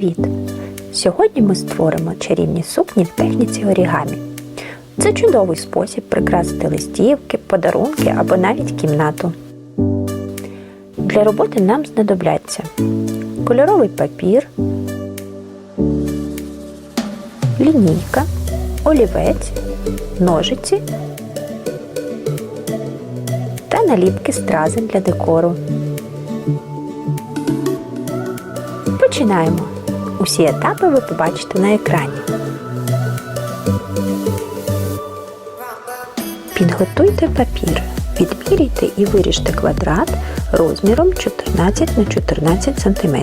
Привіт! Сьогодні ми створимо чарівні сукні в техніці орігамі. Це чудовий спосіб прикрасити листівки, подарунки або навіть кімнату. Для роботи нам знадобляться кольоровий папір, лінійка, олівець, ножиці та наліпки стрази для декору. Починаємо. Усі етапи ви побачите на екрані. Підготуйте папір. Відміряйте і виріжте квадрат розміром 14 на 14 см.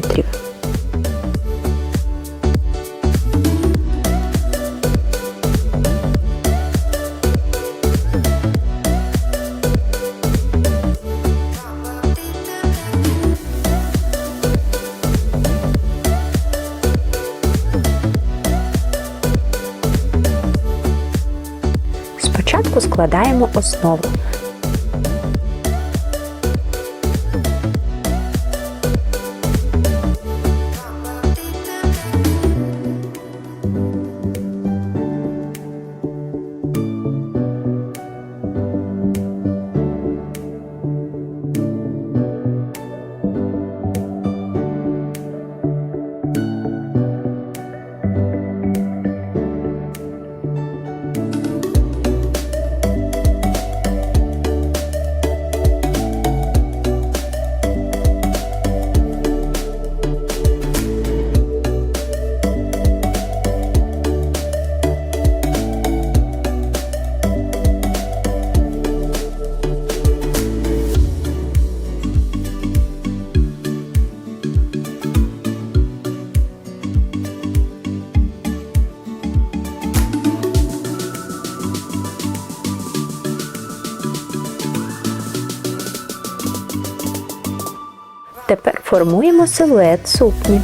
Спочатку складаємо основу. Тепер формуємо силует сукні.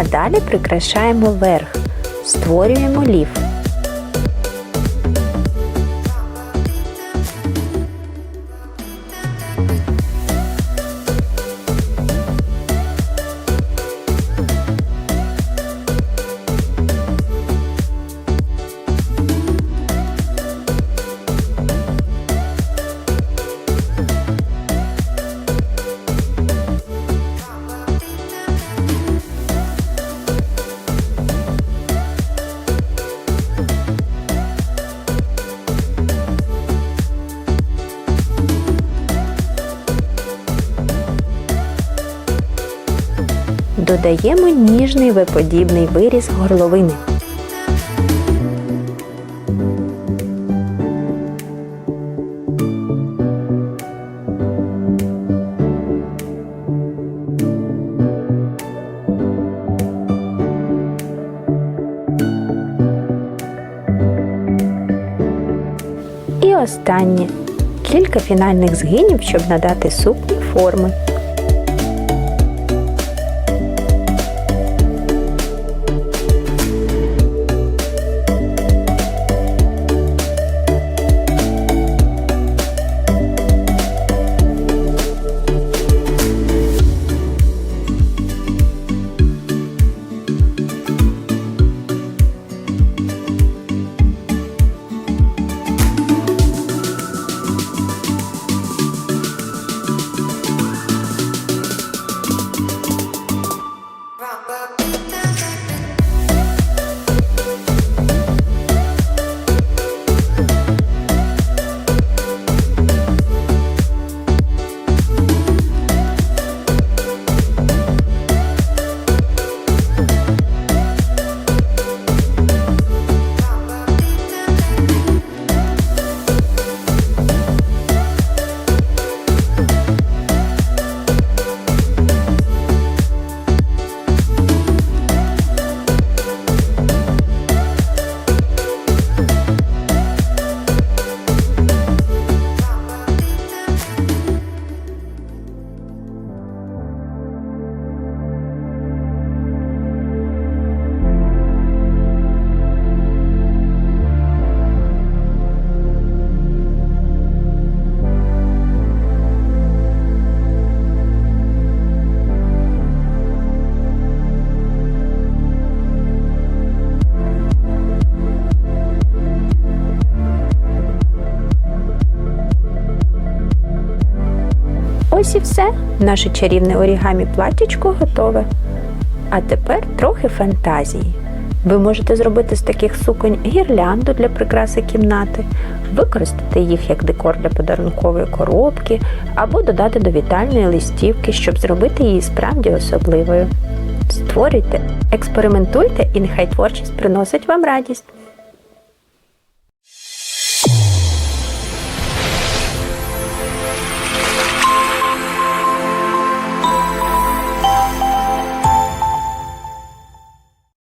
А далі прикрашаємо верх, створюємо ліф. Додаємо ніжний виподібний виріз горловини. І останнє кілька фінальних згинів, щоб надати сукні форми. Ось і все. Наше чарівне орігамі платтячко готове. А тепер трохи фантазії. Ви можете зробити з таких суконь гірлянду для прикраси кімнати, використати їх як декор для подарункової коробки або додати до вітальної листівки, щоб зробити її справді особливою. Створюйте, експериментуйте і нехай творчість приносить вам радість.